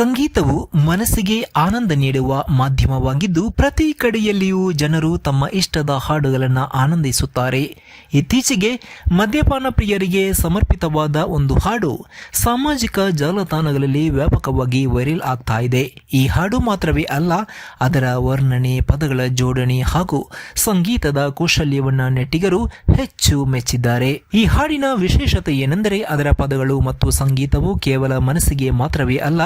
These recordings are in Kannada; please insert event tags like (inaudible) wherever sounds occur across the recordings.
ಸಂಗೀತವು ಮನಸ್ಸಿಗೆ ಆನಂದ ನೀಡುವ ಮಾಧ್ಯಮವಾಗಿದ್ದು, ಪ್ರತಿ ಕಡೆಯಲ್ಲಿಯೂ ಜನರು ತಮ್ಮ ಇಷ್ಟದ ಹಾಡುಗಳನ್ನು ಆನಂದಿಸುತ್ತಾರೆ. ಇತ್ತೀಚೆಗೆ ಮದ್ಯಪಾನ ಪ್ರಿಯರಿಗೆ ಸಮರ್ಪಿತವಾದ ಒಂದು ಹಾಡು ಸಾಮಾಜಿಕ ಜಾಲತಾಣಗಳಲ್ಲಿ ವ್ಯಾಪಕವಾಗಿ ವೈರಲ್ ಆಗ್ತಾ ಇದೆ. ಈ ಹಾಡು ಮಾತ್ರವೇ ಅಲ್ಲ, ಅದರ ವರ್ಣನೆ, ಪದಗಳ ಜೋಡಣೆ ಹಾಗೂ ಸಂಗೀತದ ಕೌಶಲ್ಯವನ್ನು ನೆಟ್ಟಿಗರು ಹೆಚ್ಚು ಮೆಚ್ಚಿದ್ದಾರೆ. ಈ ಹಾಡಿನ ವಿಶೇಷತೆ ಏನೆಂದರೆ, ಅದರ ಪದಗಳು ಮತ್ತು ಸಂಗೀತವು ಕೇವಲ ಮನಸ್ಸಿಗೆ ಮಾತ್ರವೇ ಅಲ್ಲ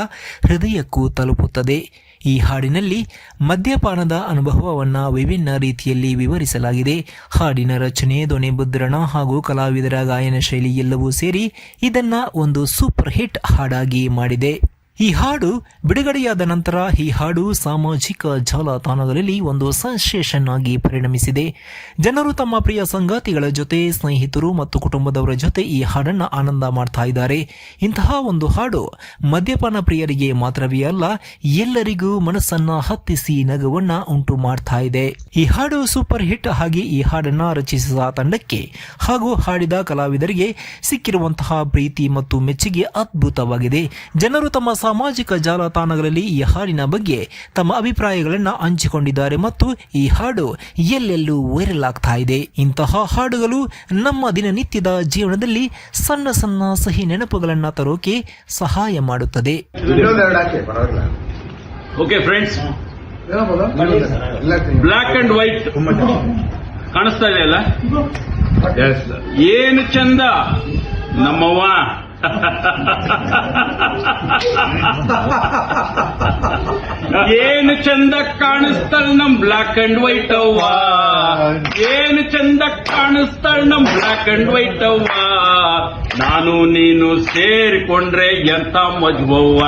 ಹೃದಯಕ್ಕೂ ತಲುಪುತ್ತದೆ ಈ ಹಾಡಿನಲ್ಲಿ ಮದ್ಯಪಾನದ ಅನುಭವವನ್ನು ವಿಭಿನ್ನ ರೀತಿಯಲ್ಲಿ ವಿವರಿಸಲಾಗಿದೆ. ಹಾಡಿನ ರಚನೆ, ಧ್ವನಿ, ಮುದ್ರಣ ಹಾಗೂ ಕಲಾವಿದರ ಗಾಯನ ಶೈಲಿ ಎಲ್ಲವೂ ಸೇರಿ ಇದನ್ನು ಒಂದು ಸೂಪರ್ ಹಿಟ್ ಹಾಡಾಗಿ ಮಾಡಿದೆ. ಈ ಹಾಡು ಬಿಡುಗಡೆಯಾದ ನಂತರ ಈ ಹಾಡು ಸಾಮಾಜಿಕ ಜಾಲತಾಣಗಳಲ್ಲಿ ಒಂದು ಸೆನ್ಸೇಷನ್ ಆಗಿ ಪರಿಣಮಿಸಿದೆ. ಜನರು ತಮ್ಮ ಪ್ರಿಯ ಸಂಗಾತಿಗಳ ಜೊತೆ, ಸ್ನೇಹಿತರು ಮತ್ತು ಕುಟುಂಬದವರ ಜೊತೆ ಈ ಹಾಡನ್ನು ಆನಂದ ಮಾಡ್ತಾ ಇದ್ದಾರೆ. ಇಂತಹ ಒಂದು ಹಾಡು ಮದ್ಯಪಾನ ಪ್ರಿಯರಿಗೆ ಮಾತ್ರವೇ ಅಲ್ಲ, ಎಲ್ಲರಿಗೂ ಮನಸ್ಸನ್ನ ಹತ್ತಿಸಿ ನಗುವನ್ನ ಉಂಟು ಮಾಡ್ತಾ ಇದೆ. ಈ ಹಾಡು ಸೂಪರ್ ಹಿಟ್ ಆಗಿ ಈ ಹಾಡನ್ನ ರಚಿಸಿದ ತಂಡಕ್ಕೆ ಹಾಗೂ ಹಾಡಿದ ಕಲಾವಿದರಿಗೆ ಸಿಕ್ಕಿರುವಂತಹ ಪ್ರೀತಿ ಮತ್ತು ಮೆಚ್ಚುಗೆ ಅದ್ಭುತವಾಗಿದೆ. ಜನರು ತಮ್ಮ ಸಾಮಾಜಿಕ ಜಾಲತಾಣಗಳಲ್ಲಿ ಈ ಹಾಡಿನ ಬಗ್ಗೆ ತಮ್ಮ ಅಭಿಪ್ರಾಯಗಳನ್ನು ಹಂಚಿಕೊಂಡಿದ್ದಾರೆ ಮತ್ತು ಈ ಹಾಡು ಎಲ್ಲೆಲ್ಲೂ ವೈರಲ್ ಆಗ್ತಾ ಇದೆ. ಇಂತಹ ಹಾಡುಗಳು ನಮ್ಮ ದಿನನಿತ್ಯದ ಜೀವನದಲ್ಲಿ ಸಣ್ಣ ಸಣ್ಣ ಸಹಿ ನೆನಪುಗಳನ್ನು ತರೋಕೆ ಸಹಾಯ ಮಾಡುತ್ತದೆ. Okay friends? Black and white ಕಾಣಿಸ್ತಾ ಇದೆ ಅಲ್ಲ ಏನು ಚಂದ? ನಮ್ಮವ್ವ. (laughs) ಏನು ಚಂದ ಕಾಣಿಸ್ತಾಳ ನಮ್ ಬ್ಲಾಕ್ ಅಂಡ್ ವೈಟ್ ಅವ್ವ? ಏನು ಚಂದ ಕಾಣಿಸ್ತಾಳ ನಮ್ ಬ್ಲಾಕ್ ಅಂಡ್ ವೈಟ್ ಅವ್ವ? ನಾನು ನೀನು ಸೇರಿಕೊಂಡ್ರೆ ಎಂತ ಮಜ್ಬವ್ವ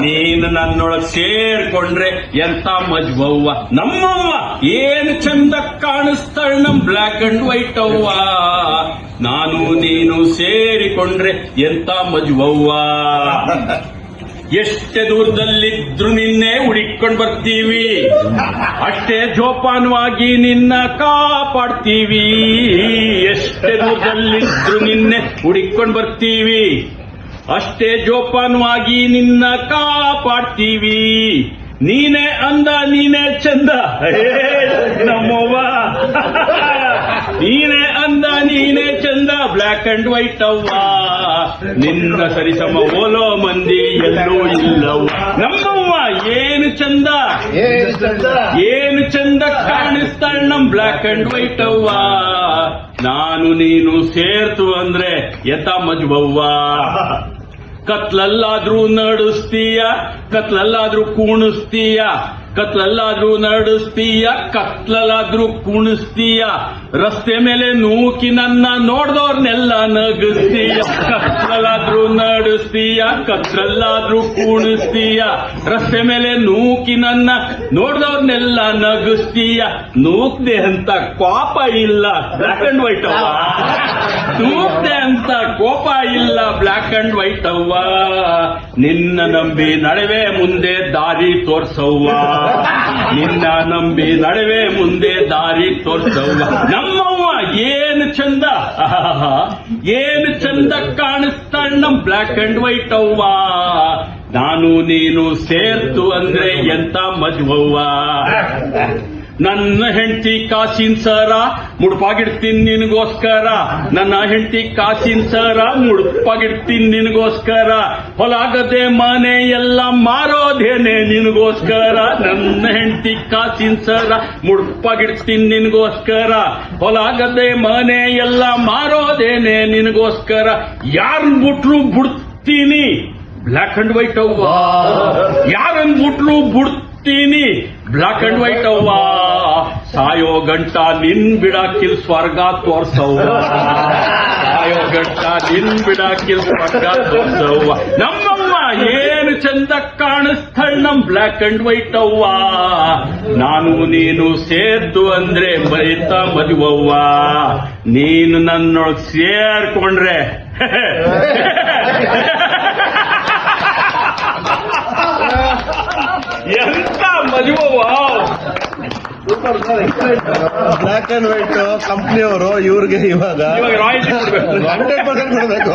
ನೀನು ನನ್ನೊಳಗ್ ಸೇರ್ಕೊಂಡ್ರೆ ಎಂತ ಮಜ್ಬವ್ವ ನಮ್ಮವ್ವ, ಏನು ಚಂದ ಕಾಣಿಸ್ತಾಳ ನಮ್ ಬ್ಲಾಕ್ ಅಂಡ್ ವೈಟ್ ಅವ್ವ? ನಾನು ನೀನು ಸೇರಿಕೊಂಡ್ರೆ ಎಂತ ಮಜುವವ್ವ? ಎಷ್ಟೇ ದೂರದಲ್ಲಿದ್ರು ನಿನ್ನೆ ಹುಡಿಕೊಂಡು ಬರ್ತೀವಿ. ಅಷ್ಟೇ ಜೋಪಾನವಾಗಿ ನಿನ್ನ ಕಾಪಾಡ್ತೀವಿ. ಎಷ್ಟೇ ದೂರದಲ್ಲಿದ್ರು ನಿನ್ನೆ ಹುಡಿಕೊಂಡು ಬರ್ತೀವಿ. ಅಷ್ಟೇ ಜೋಪಾನವಾಗಿ ನಿನ್ನ ಕಾಪಾಡ್ತೀವಿ. ನೀನೇ ಅಂದ, ನೀನೇ ಚಂದ. ನಮ್ಮವ್ವ. ನೀನೇ ನೀನೇ ಚಂದ ಬ್ಲ್ಯಾಕ್ ಅಂಡ್ ವೈಟ್ ಅವ್ವ. ನಿನ್ನ ಸರಿಸಮ ಓಲೋ ಮಂದಿ ಎಲ್ಲೋ ಇಲ್ಲವ್ವ. ನಮ್ಮವ್ವ ಏನು ಚಂದ? ಏನು ಚಂದ? ಕಾಣಿಸ್ತಾಳ ನಮ್ ಬ್ಲ್ಯಾಕ್ ಅಂಡ್ ವೈಟ್ ಅವ್ವ. ನಾನು ನೀನು ಸೇರ್ತು ಅಂದ್ರೆ ಎತ್ತ ಮಜ್ಬವ್ವ ಕತ್ಲಲ್ಲಾದ್ರೂ ನಡುಸ್ತೀಯ ಕತ್ಲಲ್ಲಾದ್ರೂ ಕೂಣಿಸ್ತೀಯ. ಕತ್ಲಲ್ಲಾದ್ರೂ ನಡೆಸ್ತೀಯ ಕತ್ಲಲ್ಲಾದ್ರೂ ಕುಣಿಸ್ತೀಯ, ರಸ್ತೆ ಮೇಲೆ ನೂಕಿ ನನ್ನ ನೋಡ್ದವ್ರನ್ನೆಲ್ಲ ನಗಿಸ್ತೀಯ. ಕತ್ಲಲ್ಲಾದ್ರೂ ನಡೆಸ್ತೀಯ ಕತ್ಲಲ್ಲಾದ್ರೂ ಕುಣಿಸ್ತೀಯ, ರಸ್ತೆ ಮೇಲೆ ನೂಕಿ ನನ್ನ ನೋಡ್ದವ್ರನ್ನೆಲ್ಲ ನಗಿಸ್ತೀಯ. ನೂಕ್ದೆ ಅಂತ ಕೋಪ ಇಲ್ಲ, ಬ್ಲಾಕ್ ಅಂಡ್ ವೈಟ್ ಅವ್ವ. ನೂಕ್ದೆ ಅಂತ ಕೋಪ ಇಲ್ಲ, ಬ್ಲಾಕ್ ಅಂಡ್ ವೈಟ್ ಅವ್ವ. ನಿನ್ನ ನಂಬಿ ನಡುವೆ ಮುಂದೆ ದಾರಿ ತೋರ್ಸವ್ವ. ನಿನ್ನ ನಂಬಿ ನಡುವೆ ಮುಂದೆ ದಾರಿ ತೋರ್ಸವ್ವ. ನಮ್ಮವ್ವ ಏನು ಚಂದ? (laughs) ಏನು ಚಂದ ಕಾಣಿಸ್ತಾಳ ನಮ್ ಬ್ಲ್ಯಾಕ್ ಅಂಡ್ ವೈಟ್ ಅವ್ವ. ನಾನು ನೀನು ಸೇರ್ತು ಅಂದ್ರೆ ಎಂತ ಮಜ್ವವ್ವ ನನ್ನ ಹೆಂಡತಿ ಕಾಸಿನ ಸರ, ಮುಡುಪಾಗಿಡ್ತೀನಿ ನಿನಗೋಸ್ಕರ. ನನ್ನ ಹೆಂಡತಿ ಕಾಸಿನ ಸರ, ಮುಡುಪಾಗಿಡ್ತೀನಿ ನಿನಗೋಸ್ಕರ. ಹೊಲಾಗದೆ ಮನೆ ಎಲ್ಲ ಮಾರೋದೇನೆ ನಿನಗೋಸ್ಕರ. ನನ್ನ ಹೆಂಡತಿ ಕಾಸಿನ ಸರ, ಮುಡುಪಾಗಿಡ್ತೀನಿ ನಿನಗೋಸ್ಕರ. ಹೊಲಾಗದೆ ಮನೆ ಎಲ್ಲ ಮಾರೋದೇನೆ ನಿನಗೋಸ್ಕರ. ಯಾರನ್ನ ಬಿಟ್ರು ಬಿಡ್ತೀನಿ. ಬ್ಲ್ಯಾಕ್ ಅಂಡ್ ವೈಟ್ ಅವ್ವ. ಯಾರನ್ನ ಬಿಟ್ರು ಬಿಡ್ತೀನಿ. ಬ್ಲ್ಯಾಕ್ ಅಂಡ್ ವೈಟ್ ಅವ್ವ. ಸಾಯೋ ಗಂಟ ನಿನ್ ಬಿಡಾಕಿಲ್ ಸ್ವರ್ಗ ತೋರ್ಸವ್ವ. ಸಾಯೋ ಗಂಟ ನಿನ್ ಬಿಡಾಕಿಲ್ ಸ್ವರ್ಗ ತೋರ್ಸವ್ವ. ನಮ್ಮಮ್ಮ ಏನು ಚಂದ ಕಾಣಿಸ್ತಳ್ ನಮ್ ಬ್ಲ್ಯಾಕ್ ಅಂಡ್ ವೈಟ್ ಅವ್ವ. ನಾನು ನೀನು ಸೇರ್ದು ಅಂದ್ರೆ ಬೈತ ಮದುವವ್ವ. ನೀನು ನನ್ನೊಳಗ್ ಸೇರ್ಕೊಂಡ್ರೆ. (laughs) ಎಂತ ಮದುವವ್ವ? ಬ್ಲಾಕ್ ಅಂಡ್ ವೈಟ್ ಕಂಪ್ನಿಯವರು ಇವ್ರಿಗೆ ಇವಾಗ ಹಂಡ್ರೆಡ್ ಪರ್ಸೆಂಟ್ ಕೊಡಬೇಕು.